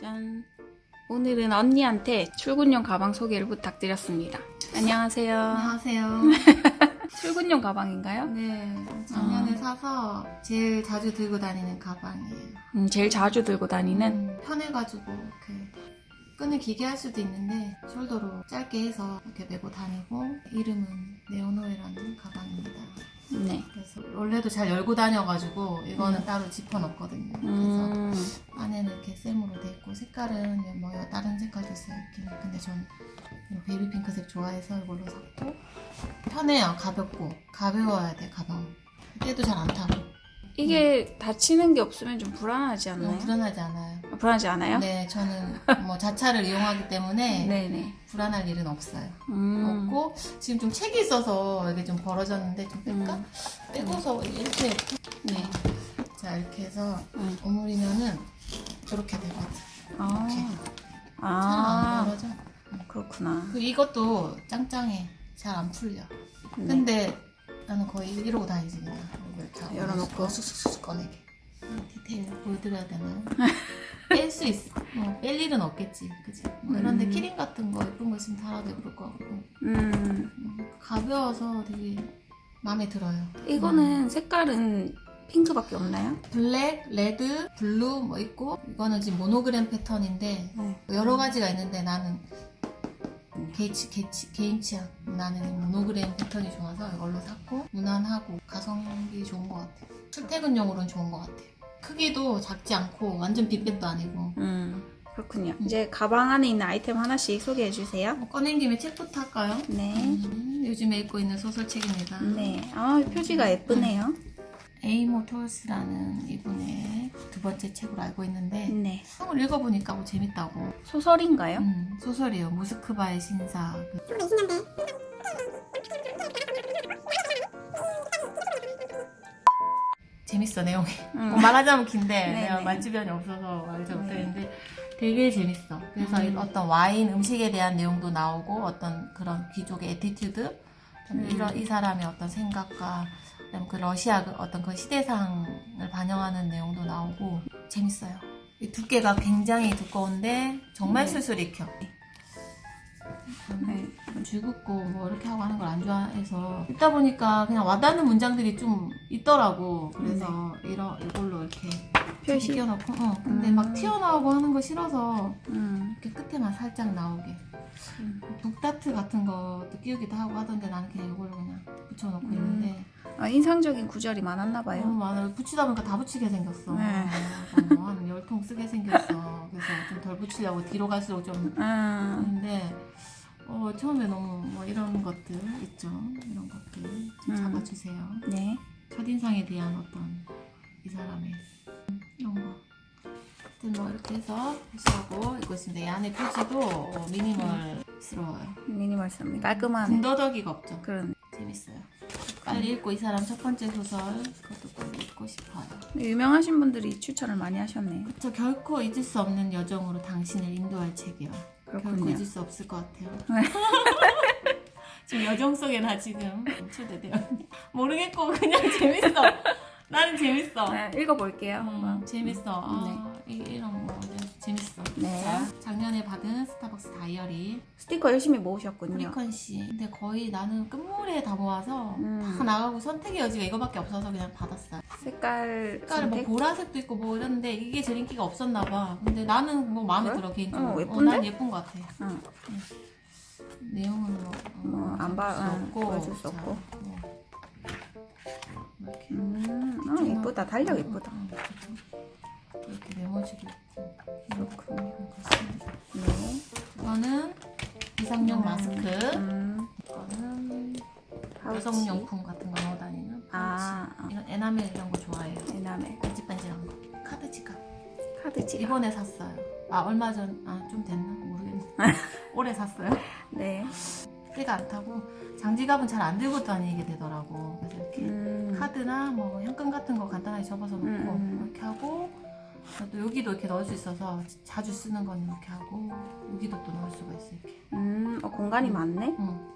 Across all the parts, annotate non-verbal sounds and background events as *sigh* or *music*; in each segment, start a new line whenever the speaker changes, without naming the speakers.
짠. 오늘은 언니한테 출근용 가방 소개를 부탁드렸습니다. 안녕하세요.
안녕하세요. *laughs*
출근용 가방인가요?
네, 작년에
아.
사서 제일 자주 들고 다니는 가방이에요.
음, 제일 자주 들고 다니는
음, 편해가지고 이렇게 끈을 길게 할 수도 있는데 숄더로 짧게 해서 이렇게 메고 다니고 이름은 네오노에라는 가방입니다.
네.
그래서 원래도 잘 열고 다녀가지고 이거는 따로 지퍼 넣거든요. 그래서
음,
안에는 이렇게 쌤으로 돼 있고 색깔은 뭐 다른 색깔도 있어요. 있긴. 근데 전 베이비 핑크색 좋아해서 이걸로 샀고 편해요. 가볍고 가벼워야 돼 가방. 때도 잘 안 타고
이게 다치는 게 없으면 좀 불안하지 않나요?
너무 불안하지 않아요.
아, 불안하지 않아요?
네, 저는 뭐 자차를 이용하기 때문에 *laughs*
네네.
불안할 일은 없어요.
음,
없고 지금 좀 책이 있어서 이게 좀 벌어졌는데 좀 뺄까?
음.
빼고서 이렇게
네.
자 이렇게 해서
음.
오므리면은 이렇게 되거든.
아,
이렇게. 잘안
아
벌어져.
그렇구나.
그 이것도 짱짱해. 잘 안 풀려.
네.
근데 나는 거의 이러고 다니지 그냥.
열어놓고.
쑥쑥쑥 꺼내게. 음, 디테일 보여드려야 되나요? *laughs* 뺄 수 있어. 뭐, 뺄 일은 없겠지. 그치? 뭐 이런데
음.
키링 같은 거 예쁜 거 있으면 달아도 예쁠 것 같고.
음,
음, 가벼워서 되게 마음에 들어요.
이거는 색깔은 핑크밖에 없나요?
블랙, 레드, 블루 뭐 있고 이거는 지금 모노그램 패턴인데
네.
여러 가지가 있는데 나는 개치, 개치, 개인 취향 나는 이 모노그램 패턴이 좋아서 이걸로 샀고 무난하고 가성비 좋은 것 같아 출퇴근용으로는 좋은 것 같아 크기도 작지 않고 완전 빅백도 아니고
음, 그렇군요.
음.
이제 가방 안에 있는 아이템 하나씩 소개해 주세요.
뭐 꺼낸 김에 책부터 할까요?
네.
음, 요즘에 읽고 있는 소설책입니다
네. 아, 표지가 예쁘네요.
에이모 톨스라는 이분의 두 번째 책으로 알고 있는데
네.
한번 읽어보니까 뭐 재밌다고
소설인가요?
음, 소설이에요. 모스크바의 신사. 그 재밌어 내용이.
음.
뭐 말하자면 긴데
네,
내가
네.
말주변이 없어서 말하지
네.
못했는데 되게 재밌어. 그래서
음.
어떤 와인 음식에 대한 내용도 나오고 어떤 그런 귀족의 에티튜드, 좀
음.
이런 이 사람의 어떤 생각과 그 러시아 그 어떤 그 시대상을 반영하는 내용도 나오고 재밌어요. 이 두께가 굉장히 두꺼운데 정말
네.
술술 익혀.
네.
줄긋고 뭐 이렇게 하고 하는 걸 안 좋아해서 읽다 보니까 그냥 와닿는 문장들이 좀 있더라고. 그래서 이런 이걸로 이렇게
표시.
끼워놓고, 어, 근데
음.
막 튀어나오고 하는 거 싫어서
음.
이렇게 끝에만 살짝 나오게.
음.
북다트 같은 것도 끼우기도 하고 하던데 나는 그냥 이걸로 그냥 붙여놓고
음.
있는데
아, 인상적인 구절이 많았나
너무
봐요.
많아. 붙이다 보니까 다 붙이게 생겼어.
네.
한 열통 쓰게 생겼어. 그래서 좀 덜 붙이려고 뒤로 갈수록 좀
음.
근데 어, 처음에 너무 뭐 이런 것들 있죠. 이런 것들 좀
음.
잡아주세요.
네.
첫인상에 대한 어떤 이 사람의 음, 이런 거. 하여튼 뭐 이렇게 해서 표시하고 이거 있습니다. 이 안에 표지도 어, 미니멀스러워요.
미니멀스입니다. 깔끔하네.
군더더기가 없죠.
그런.
재밌어요. 빨리 읽고 이 사람 첫 번째 소설 그것도 빨리 읽고 싶어요.
유명하신 분들이 추천을 많이 하셨네요.
저 결코 잊을 수 없는 여정으로 당신을 인도할 책이요.
그렇군요.
잊을 수 없을 것 같아요.
네. *laughs*
지금 여정 속에 나 지금 초대되어 모르겠고 그냥 *laughs* 재밌어. 나는 재밌어.
네, 읽어볼게요.
어,
한번.
재밌어. 아, 이, 이런 거 네, 재밌어.
네.
자, 작년에 받은 스타벅스 다이어리
스티커 열심히 모으셨군요.
프리컨 씨. 근데 거의 나는 끝물에 다 모아서
음.
다 나가고 선택의 여지가 이거밖에 없어서 그냥 받았어요.
색깔
색깔 뭐
선택?
보라색도 있고 뭐 이런데 이게 제일 인기가 없었나 봐. 근데 나는 뭐 마음에
그래?
들어 개인적으로.
어, 예쁜데?
난 예쁜 것 같아.
응.
내용은 뭐,
뭐, 안 봐-
수
응,
없고,
보여줄 수
자,
없고.
뭐, 이렇게
음, 아, 예쁘다. 달력 예쁘다.
응, 그렇죠. 이렇게 메모지도 있고
그렇군요.
그렇습니다.
네.
이거는 이상용
음.
마스크.
음,
이거는
파우치.
여성용품 같은 거 넣어 다니는 파우치.
아, 아,
이런 에나멜 이런 거 좋아해요.
에나멜.
반질반질한 거. 카드 지갑.
카드 지갑.
이번에 샀어요. 아 얼마 전, 아 좀 됐나 모르겠네. *laughs* 올해 샀어요.
네.
때가 안 타고 장지갑은 잘 안 들고 다니게 되더라고. 그래서 이렇게
음,
카드나 뭐 현금 같은 거 간단하게 접어서 놓고
음.
이렇게 하고 또 여기도 이렇게 넣을 수 있어서 자주 쓰는 건 이렇게 하고 여기도 또 넣을 수가 있어 이렇게.
음, 어, 공간이 많네.
응.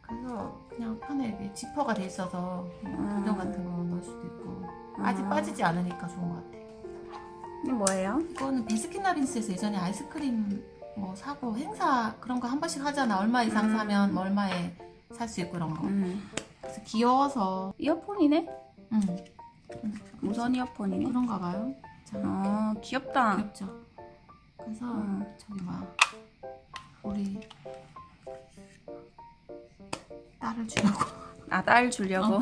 그래서 그냥 편해 이게 지퍼가 돼 있어서
음.
동전 같은 거 넣을 수도 있고 아직
음.
빠지지 않으니까 좋은 것 같아.
이게 뭐예요?
이거는 베스킨라빈스에서 예전에 아이스크림 뭐 사고 행사 그런 거 한 번씩 하잖아. 얼마 이상
음.
사면 뭐 얼마에 살 수 있고 그런 거.
음.
그래서 귀여워서
이어폰이네?
음,
무선 이어폰이네.
그런가 봐요. 자,
아 귀엽다.
귀엽죠. 그래서
음.
저기 뭐야 우리 딸을 주려고
아 딸 주려고.
어.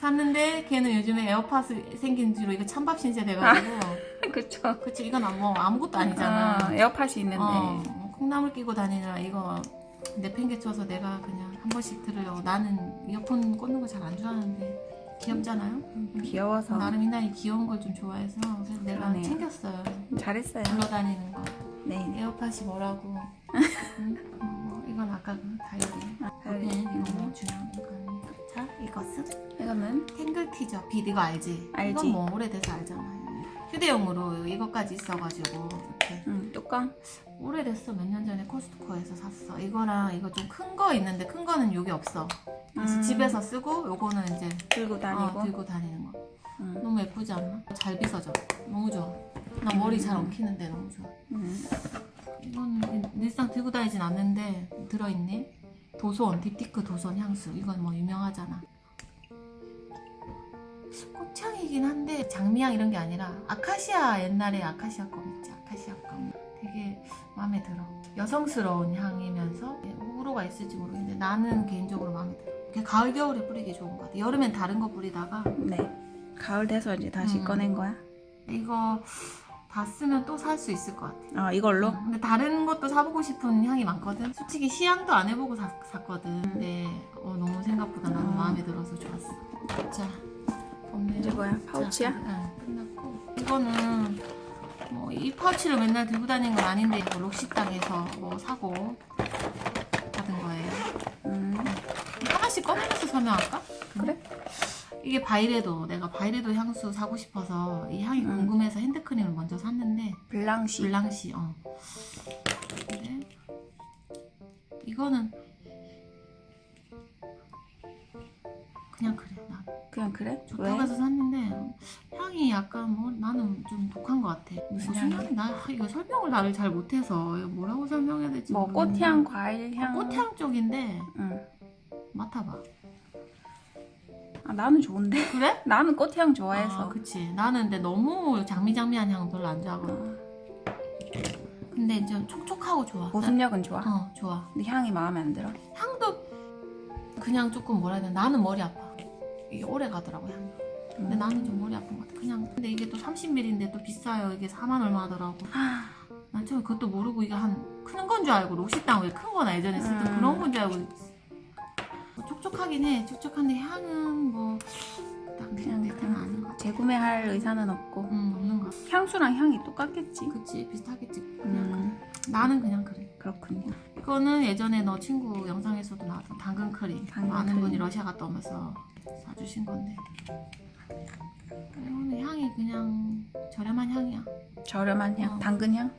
샀는데 걔는 요즘에 에어팟 생긴 뒤로 이거 찬밥 신세 돼가지고 *laughs*
그쵸.
그치 이건 아- 뭐 아무것도 아니잖아.
아, 에어팟이 있는데.
어, 뭐 콩나물 끼고 다니느라 이거 내팽개쳐서 내가 그냥 한 번씩 들으려고 나는 이어폰 꽂는 거 잘 안 좋아하는데 귀엽잖아요.
귀여워서
나름 이나이 귀여운 걸 좀 좋아해서 그래서 내가
그러네요.
챙겼어요.
잘했어요.
굴러다니는 거.
네.
에어팟이 뭐라고? 응? 어, 뭐 이건 아까 그 다이어리.
다이어리.
네, 이거 뭐 중요한 거 아니에요. 자, 이것은
이거는
탱글 티저. 빛 이거 알지?
알지.
이건 뭐 오래돼서 알잖아요. 휴대용으로 이것까지 있어가지고 이렇게
음, 뚜껑.
오래됐어. 몇 년 전에 코스트코에서 샀어. 이거랑 이거 좀 큰 거 있는데 큰 거는 여기 없어. 그래서
음,
집에서 쓰고 요거는 이제
들고 다니고.
어, 들고 다니는 거.
음.
너무 예쁘지 않나? 잘 빗어져. 너무 좋아. 나 머리 잘 엉키는데 너무 좋아.
음.
이건 늘상 들고 다니진 않는데 들어있네. 도손, 딥티크 도손 향수. 이건 뭐 유명하잖아. 꽃향이긴 한데 장미향 이런 게 아니라 아카시아 옛날에 아카시아 껌 있지 아카시아 껌 되게 마음에 들어 여성스러운 향이면서 호불호가 있을지 모르겠는데 나는 개인적으로 마음에 들어 가을 겨울에 뿌리기 좋은 것 같아 여름엔 다른 거 뿌리다가
네. 가을 돼서 이제 다시
음.
꺼낸 거야?
이거 다 쓰면 또 살 수 있을 것 같아
아 이걸로?
응, 근데 다른 것도 사보고 싶은 향이 많거든. 솔직히 시향도 안 해보고 사, 샀거든. 근데 어, 너무 생각보다 나는
음.
마음에 들어서 좋았어. 자.
이제 뭐야? 파우치야?
자, 응, 끝났고. 이거는 뭐 이 파우치를 맨날 들고 다니는 건 아닌데 이거 록식당에서 뭐 사고.
음.
하나씩 꺼내면서 설명할까?
그래?
이게 바이레도 내가 바이레도 향수 사고 싶어서 이 향이
음.
궁금해서 핸드크림을 먼저 샀는데
블랑시.
블랑시 어. 근데 이거는 그냥 그래 나
그냥 그래?
좋다고 해서 샀는데 향이 약간 뭐 나는 좀 독한 것 같아
무슨
향이 나 이거 설명을 나를 잘 못해서 이거 뭐라고 설명해야 될지
뭐
모르겠는데.
꽃향, 과일향.
꽃향 쪽인데
응.
맡아봐
아 나는 좋은데.
그래? *laughs*
나는 꽃향
아,
좋아해서.
그치 나는 근데 너무 장미장미한 향 별로 안 좋아하거든
어,
근데 이제 촉촉하고 좋아
보습력은 좋아.
어 좋아
근데 향이 마음에 안 들어.
향도 그냥 조금 뭐라 해야 되나 나는 머리 아파 이게 오래 가더라고 향이 근데
음.
나는 좀 머리 아픈 것 같아 그냥 근데 이게 또 30ml인데 또 비싸요 이게 4만 얼마 하더라고
아,
난 처음에 그것도 모르고 이게 한 큰 건 줄 알고 록시땅 왜 큰 거나 예전에 쓰던
음.
그런 건 줄 알고 뭐 촉촉하긴 해. 촉촉한데 향은 뭐딱
그냥
내 탓은 아닌 것 같아
재구매할 의사는 없고.
음 없는 것 같아.
향수랑 향이 똑같겠지.
그치 비슷하겠지. 그냥
음,
나는 그냥 그래.
그렇군요.
이거는 예전에 너 친구 영상에서도 나왔던 당근 크림.
당근
많은
크림.
분이 러시아 갔다 오면서 사주신 건데. 이거는 향이 그냥 저렴한 향이야.
저렴한 향,
어.
당근 향.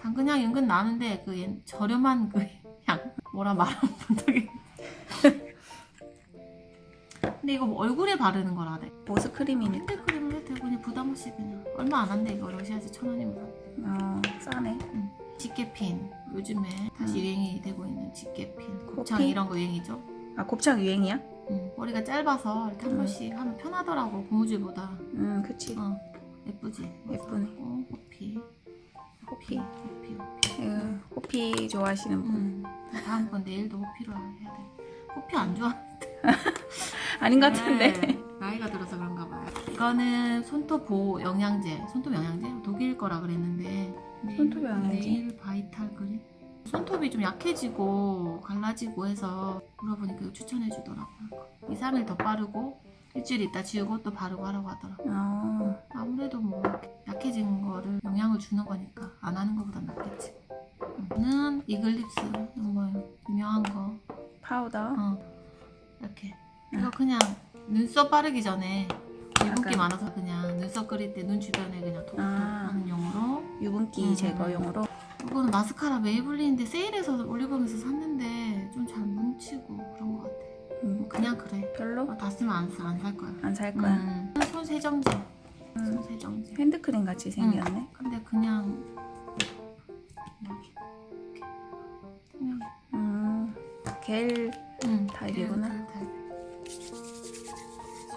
당근 향이 은근 나는데 그 옛- 저렴한 그 *laughs* 향. 뭐라 말하면 못하겠 근데 이거 뭐 얼굴에 바르는 거라 돼
보습 크림이니까.
핸드크림을 해도 그냥 부담 없이 그냥 얼마 안 한대 이거 러시아에서 천 원이면 사
어, 싸네.
집게핀 요즘에 다시
음.
유행이 되고 있는 집게핀 곱창? 이런 거 유행이죠
아 곱창 유행이야?
응, 머리가 짧아서 이렇게 한
음.
번씩 하면 편하더라고 고무줄보다
음, 그치.
어, 예쁘지?
예쁘네.
어, 호피
호피.
호피 호피
그 호피 좋아하시는 분.
음, 다음 번 내일도 호피로 해야 돼 호피 안 좋아? *laughs*
아닌 것 같은데.
네, 나이가 들어서 그런가 봐요 이거는 손톱 보호 영양제 손톱 영양제? 독일 거라 그랬는데 네일-
손톱 영양제?
네일 바이탈 그린 손톱이 좀 약해지고 갈라지고 해서 물어보니까 이거 추천해 주더라고요 2, 3일 더 바르고 일주일 있다 지우고 또 바르고 하라고 하더라고요
어,
아무래도 뭐 약해진 거를 영향을 주는 거니까 안 하는 것보단 낫겠지. 이거는 이글립스 뭐 유명한 거.
파우더.
어 이렇게 이거 그냥 눈썹 바르기 전에 유분기
약간-
많아서 그냥 눈썹 그릴 때 눈 주변에 그냥 톡톡
아.
하는 용으로.
유분기
음.
제거용으로.
이거는 마스카라 메이블린인데 세일해서 올리브영에서 샀는데 좀 잘 뭉치고 그런 것 같아.
음,
그냥 그래.
별로
어, 다 쓰면 안살 안 살 거야.
안 살 거야.
음. 손 세정제.
음.
손세정제.
핸드크림 같이 생겼네.
근데 그냥 그냥
음, 겔
응,
달걀이구나.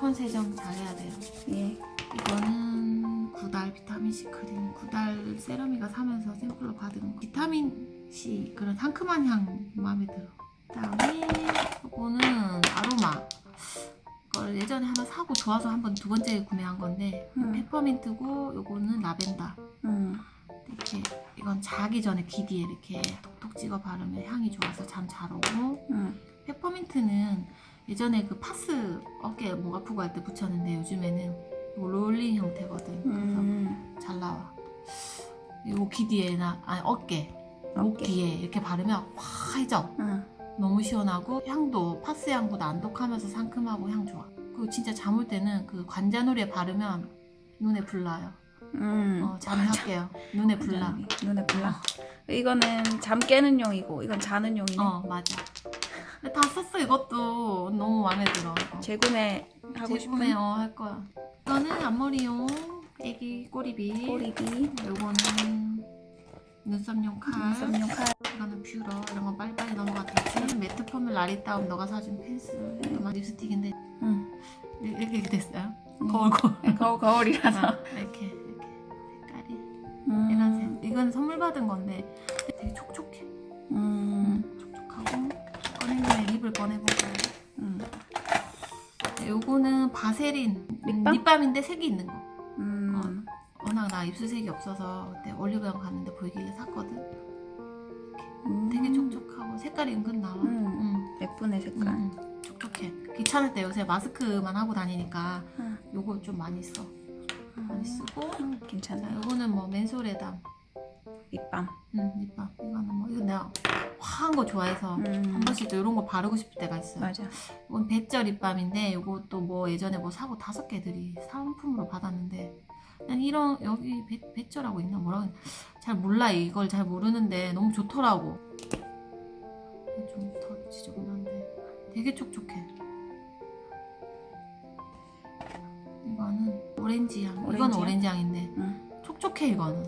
그 달걀. 손세정 잘해야 돼요.
예.
이거는 구달 비타민 C 크림, 구달 세럼이가 사면서 샘플로 받은 거. 비타민 C 그런 상큼한 향 마음에 들어. 그다음에 이거는 아로마. 이걸 예전에 하나 사고 좋아서 한 번 두 번째 구매한 건데
음.
페퍼민트고 요거는 라벤더.
음.
이렇게 이건 자기 전에 귀 뒤에 이렇게 톡톡 찍어 바르면 향이 좋아서 잠 잘 오고
음.
페퍼민트는 예전에 그 파스 어깨 목 아프고 할 때 붙였는데 요즘에는 롤링 형태거든. 그래서
음.
잘 나와. 이거 귀 뒤에나 아니 어깨, 목
어깨.
뒤에 이렇게 바르면 화해져.
음.
너무 시원하고 향도 파스 향도 난독하면서 상큼하고 향 좋아. 그리고 진짜 잠 올 때는 그 관자놀이에 바르면 눈에 불나요.
음.
어, 잠할게요. 눈에 불나.
눈에 불나. 이거는 잠 깨는 용이고 이건 자는 용이네.
어 맞아. 근데 다 썼어 이것도 너무 마음에 들어. 이거.
재구매 하고 싶은
어, 할 거야. 이거는 앞머리용 애기 꼬리빗.
꼬리비,
요거는 눈썹용 칼.
눈썹용 칼.
이거는 뷰러 이런 거 빨리빨리 넘어가 되지. 매트 폼을 라리 다운 너가 사준 펜슬. 이거 립스틱인데
음.
이렇게 이렇게 됐어요.
음.
거울 거울.
거 거울이라서.
어, 이렇게 이렇게 색깔이
음.
이런 색. 이건 선물 받은 건데 되게 촉촉해.
음.
립을 꺼내보자.
음.
요거는 바세린
립밤?
립밤인데 색이 있는 거.
음.
워낙 나 입술색이 없어서 그때 올리브영 갔는데 보이길래 샀거든.
음.
되게 촉촉하고 색깔이 은근 나와.
음.
응.
예쁘네 색깔.
응, 응. 촉촉해. 귀찮을 때 요새 마스크만 하고 다니니까
음.
요거 좀 많이 써. 많이 쓰고.
음,
자,
괜찮아요.
요거는 뭐 맨솔에다.
립밤.
응, 립밤. 이거는 뭐 이거 내가 화한 거 좋아해서
음.
한 번씩 또 이런 거 바르고 싶을 때가 있어요.
맞아.
이건 배절 립밤인데 요것도 뭐 예전에 뭐 사고 다섯 개들이 사은품으로 받았는데 난 이런 여기 배, 배절하고 있나 뭐라고? 잘 몰라 이걸 잘 모르는데 너무 좋더라고 좀 더 지저분한데 되게 촉촉해 이거는 오렌지 향 이건
오렌지 향?
오렌지 향인데
음.
촉촉해 이거는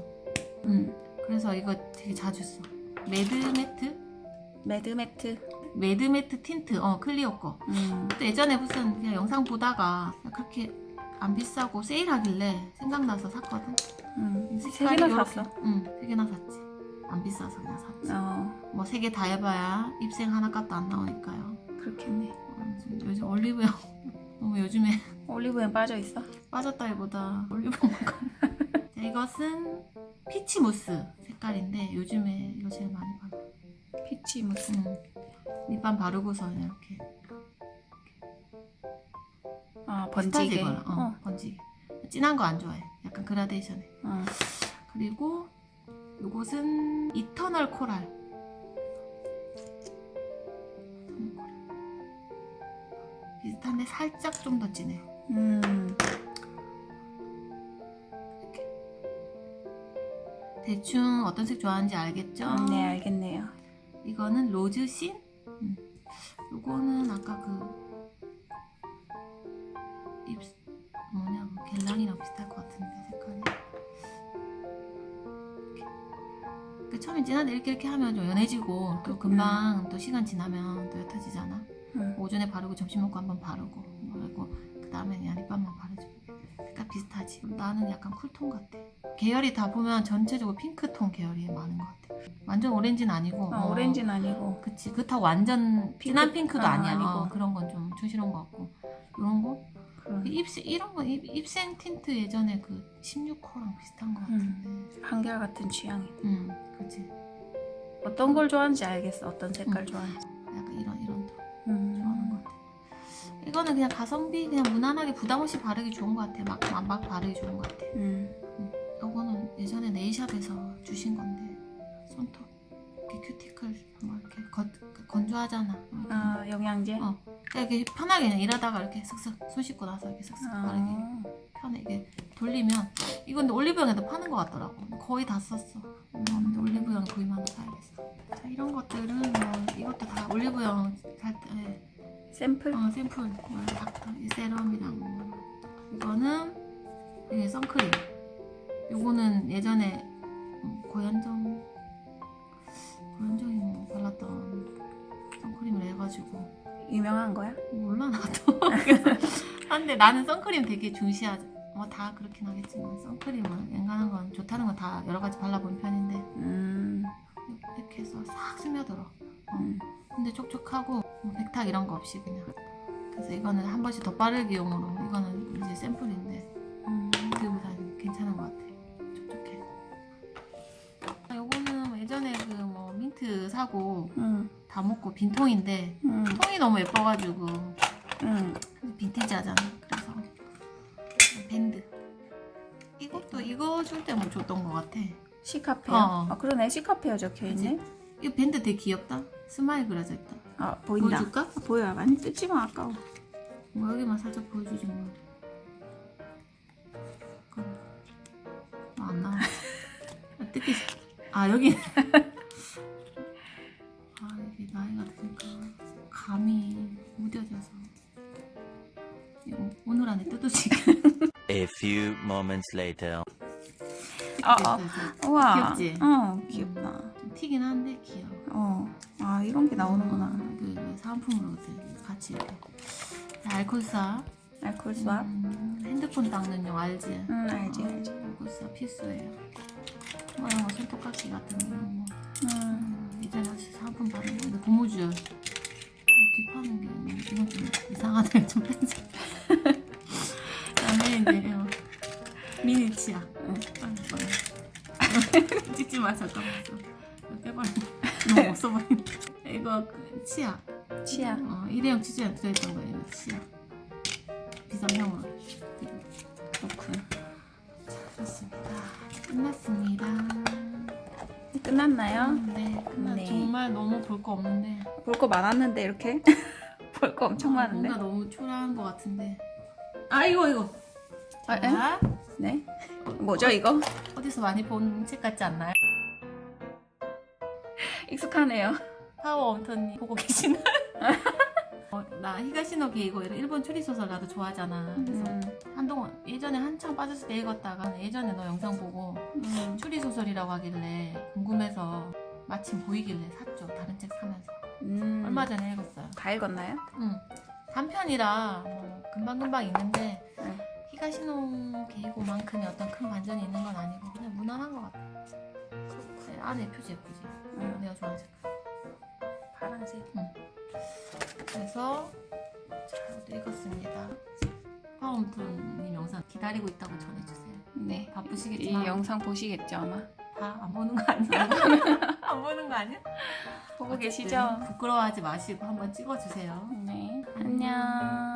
음. 그래서 이거 되게 자주 써 매드 매트
매드매트.
매드 매트 틴트 어 클리오 거
음.
또 예전에 무슨 그냥 영상 보다가 그렇게 안 비싸고 세일하길래 생각나서 샀거든.
음. 세
색깔이
개나
요렇게-
샀어.
응, 세 개나 샀지. 안 비싸서 그냥 샀지.
어.
뭐 세 개 다 해봐야 입생 하나 값도 안 나오니까요.
그렇겠네.
어, 지금 요즘 올리브영 *laughs* 너무 요즘에 *laughs*
올리브영 빠져 있어?
빠졌다기보다 올리브영. *laughs* 자, 이것은 피치 무스 색깔인데 요즘에 이거 제일 많이 바르.
피치 무슨.
응. 립밤 바르고서 이렇게
아 번지게.
어,
어.
번지게. 진한 거 안 좋아해. 약간 그라데이션에.
어.
그리고 이곳은 이터널 코랄. 비슷한데 살짝 좀 더 진해.
음.
대충 어떤 색 좋아하는지 알겠죠?
네 알겠네요.
이거는 로즈신. 음. 이거는 아까 그 입, 뭐냐, 뭐 겔랑이랑 비슷할 것 같은데 색깔이. 그 처음에 진한데 이렇게 이렇게 하면 좀 연해지고 또 금방 또 시간 지나면 또 옅어지잖아.
음.
오전에 바르고 점심 먹고 한번 바르고 그리고 그 다음에 그냥 립밤만 바르지. 색깔 비슷하지. 나는 약간 쿨톤 같아. 계열이 다 보면 전체적으로 핑크톤 계열이 많은 것 같아. 완전 오렌지는 아니고.
아,
어,
오렌지는 아니고.
그치 그렇다고 완전 진한 핑크도
아,
아니야
아니고.
어, 그런 건좀 촌스러운 것 같고 이런 거
그런
입생 이런 거 입, 입생 틴트 예전에 그 16호랑 비슷한 것 같은데
한결 같은 취향이.
음 그치
어떤 걸 좋아하는지 알겠어. 어떤 색깔
음.
좋아하는지.
약간 이런 이런 톤
음.
좋아하는 것 같아 이거는 그냥 가성비 그냥 무난하게 부담 없이 바르기 좋은 것 같아 막, 막, 막 바르기 좋은 것 같아
음.
이거는 예전에 네일샵에서 주신 건데 손톱 이렇게 큐티클 뭐 이렇게 건, 건조하잖아
아 영양제.
어. 그러니까 이렇게 편하게 그냥 일하다가 이렇게 슥슥 손 씻고 나서 이렇게 슥슥 바르기
아.
편해 이게 돌리면 이건 올리브영에도 파는 것 같더라고 거의 다 썼어 음, 근데 올리브영 구이만 사야겠어 자 이런 것들은 뭐 이것도 다 올리브영 살때
샘플.
어, 샘플 뭐 닥터 이 세럼이랑 뭐. 이거는 이게 선크림. 요거는 예전에 음, 고현정 뭐 발랐던 선크림을 해가지고
유명한 거야?
몰라 나도. 그래서 *laughs* 근데 나는 선크림 되게 중시하지. 뭐 다 그렇긴 하겠지만 선크림은 앵간한 건 좋다는 건 다 여러 가지 발라본 편인데
음.
이렇게 해서 싹 스며들어.
음.
근데 촉촉하고 뭐 백탁 이런 거 없이 그냥. 그래서 이거는 한 번씩 더 빠르기용으로 이거는 이제 샘플인데 사고
음.
다 먹고 빈통인데
음.
통이 너무 예뻐가지고
음.
빈티지 하잖아. 그래서 밴드. 이것도 이거 줄 때 뭐 줬던 것 같아.
시카페요?
어.
아 그러네 시카페어 적혀있네
이 밴드 되게 귀엽다. 스마일 그려져 있다.
아 보인다
보여줄까?
아, 보여 많이 뜯지 마 아까워
뭐 여기만 살짝 보여주지 뭐. 잠깐만. 아, 안 나와. *laughs* 아, 뜯기. 아 여기.
Moments later.
아, 아. 우와
귀엽지?
어 귀엽다
좀 튀긴 한데 귀여워.
어 아 이런 게 나오는구나
음, 그, 그 사은품으로 이렇게 같이 이렇게. 알콜사.
알콜 수압
음, 핸드폰 닦는 용 알지?
응 알지
어,
알지
알콜사 필수예요. 뭐 이런 거 손톱깎이 같은 거 거.
음.
음, 이제 다시 사은품 받은 거. 근데 고무줄. 어, 귀 파는 게 이건 *laughs* 좀 이상하다. 좀 뺀자. 그다음에 이제 어, 미니 치약.
응.
찍지 마 잠깐만. 이거 빼버려. 너무 없어 보이네. 이거 그 치약.
치약
어, 일회용 치즈에 들어있던 거예요. 치약. 비상용으로.
그렇군
좋습니다. 끝났습니다.
끝났나요?
네, 끝났.
네.
정말 너무 볼 거 없는데.
볼 거 많았는데 이렇게 *laughs* 볼 거 엄청
아,
많은데
뭔가 너무 초라한 것 같은데. 아 이거 이거.
아, 에?
자,
네 뭐죠 이거
어디서 많이 본 책 같지 않나요? *laughs*
익숙하네요
파워 엄턴님 보고 계시나요? *laughs* 어, 나 히가시노 게이고 이런 일본 추리 소설 나도 좋아하잖아. 그래서
음,
한동안 예전에 한창 빠졌을 때 읽었다가 예전에 너 영상 보고
음,
추리 소설이라고 하길래 궁금해서 마침 보이길래 샀죠. 다른 책 사면서
음.
얼마 전에 읽었어요.
다 읽었나요?
응. 단편이라 뭐 금방금방 있는데
네.
히가시노 게이고만큼의 어떤 큰 반전이 있는 건 아니고 그냥 무난한 것 같아. 네, 안에 표지 예쁘지?
음,
내가 좋아하는 색깔.
파란색
그래서 잘 읽었습니다. 파움톤님 영상 기다리고 있다고 전해주세요.
네 이
바쁘시겠지만
영상 보시겠죠 아마
다안 보는 거 아니야? *laughs* 안 보는 거 아니야?
보고
어쨌든
계시죠?
부끄러워하지 마시고 한번 찍어주세요.
네 안녕